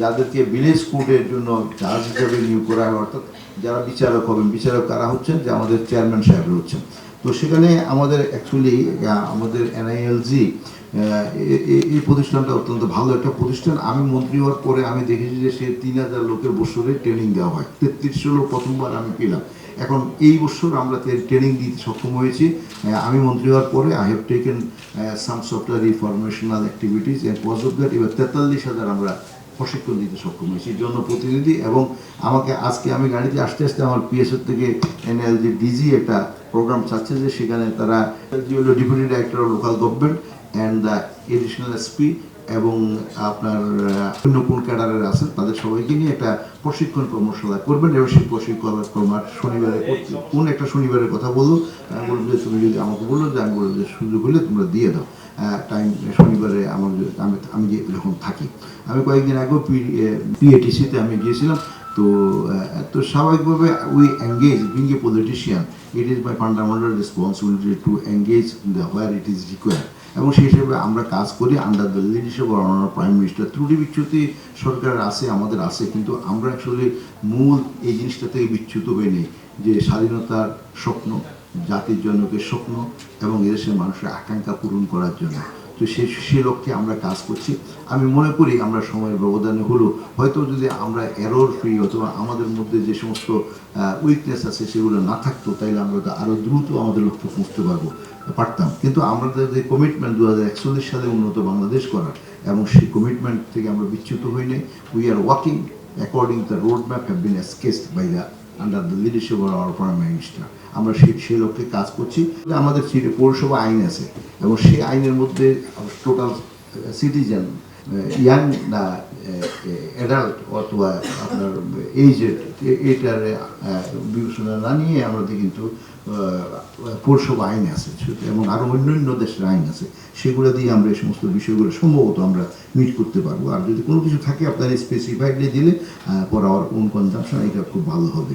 যাদেরকে ভিলেজ কোর্টের জন্য জাজ হিসাবে নিয়োগ করা হয়, অর্থাৎ যারা বিচারক হবেন, বিচারক কারা হচ্ছেন যে আমাদের চেয়ারম্যান সাহেবরা হচ্ছেন তো সেখানে আমাদের অ্যাকচুয়ালি আমাদের এনআইএলজি এই প্রতিষ্ঠানটা অত্যন্ত ভালো একটা প্রতিষ্ঠান। আমি মন্ত্রী হওয়ার পরে আমি দেখেছি যে সে তিন হাজার লোকের বছরে ট্রেনিং দেওয়া হয়। তেত্রিশশো লোক প্রথমবার আমি পেলাম। এখন এই বছর আমরা ট্রেনিং দিতে সক্ষম হয়েছি। আমি মন্ত্রী হওয়ার পরে I have taken some software informational activities and cause of that এবার তেতাল্লিশ হাজার আমরা প্রশিক্ষণ দিতে সক্ষম হয়েছি জনপ্রতিনিধি এবং আমাকে আজকে আমি গাড়িতে আসতে আসতে আমার পিএসএর থেকে এনএলজি ডিজি একটা প্রোগ্রাম চাচ্ছে যে সেখানে তারা হলো deputy director of local government and the additional SP এবং আপনার অন্য কোন ক্যাডারের আছেন, তাদের সবাইকে নিয়ে একটা প্রশিক্ষণ কর্মশালা করবেন এবং সেই প্রশিক্ষণ কর্মার শনিবারে কোন একটা শনিবারের কথা বলল আমি বলব যে তুমি যদি আমাকে বলল যে আমি বলব যে সুযোগ হলে তোমরা দিয়ে দাও টাইম শনিবারে আমার আমি আমি যখন থাকি। আমি কয়েকদিন আগেও পিএটিসিতে আমি গিয়েছিলাম, তো তো স্বাভাবিকভাবে we engage being a politician it is my fundamental responsibility to engage the where it is require এবং সেই হিসেবে আমরা কাজ করি under the leadership honour prime minister ত্রুটি বিচ্যুতি সরকার আছে, আমাদের আছে, কিন্তু আমরা আসলে মূল এই জিনিসটা থেকে বিচ্যুত হয়ে নেই যে স্বাধীনতার স্বপ্ন, জাতির জনকের স্বপ্ন এবং এদেশের মানুষের আকাঙ্ক্ষা পূরণ করার জন্য। তো সে সে লক্ষ্যে আমরা কাজ করছি। আমি মনে করি আমরা সময়ের ব্যবধানে হলো হয়তো যদি আমরা এরর ফ্রি অথবা আমাদের মধ্যে যে সমস্ত উইকনেস আছে সেগুলো না থাকতো, তাইলে আমরা আরও দ্রুত আমাদের লক্ষ্যে পৌঁছতে পারব, পারতাম। কিন্তু আমাদের যে কমিটমেন্ট দু হাজার একচল্লিশ সালে উন্নত বাংলাদেশ করার এবং সেই কমিটমেন্ট থেকে আমরা বিচ্যুত হই নাই we are walking according the road map have been sketched by the under the leadership of our prime minister আমরা সেই সেই লক্ষ্যে কাজ করছি। আমাদের পৌরসভা আইন আছে এবং সেই আইনের মধ্যে টোটাল সিটিজেন ইয়াং না অ্যাডাল্ট অথবা আপনার এইজেড এটার বিবেচনা না নিয়ে আমাদের কিন্তু পৌরসভা আইন আছে, এবং আরও অন্যান্য দেশের আইন আছে, সেগুলো দিয়ে আমরা এই সমস্ত বিষয়গুলো সম্ভবত আমরা মিট করতে পারব। আর যদি কোনো কিছু থাকে, আপনার স্পেসিফাইডলি দিলে পর আওয়ার ওন কনজামশন এটা খুব ভালো হবে।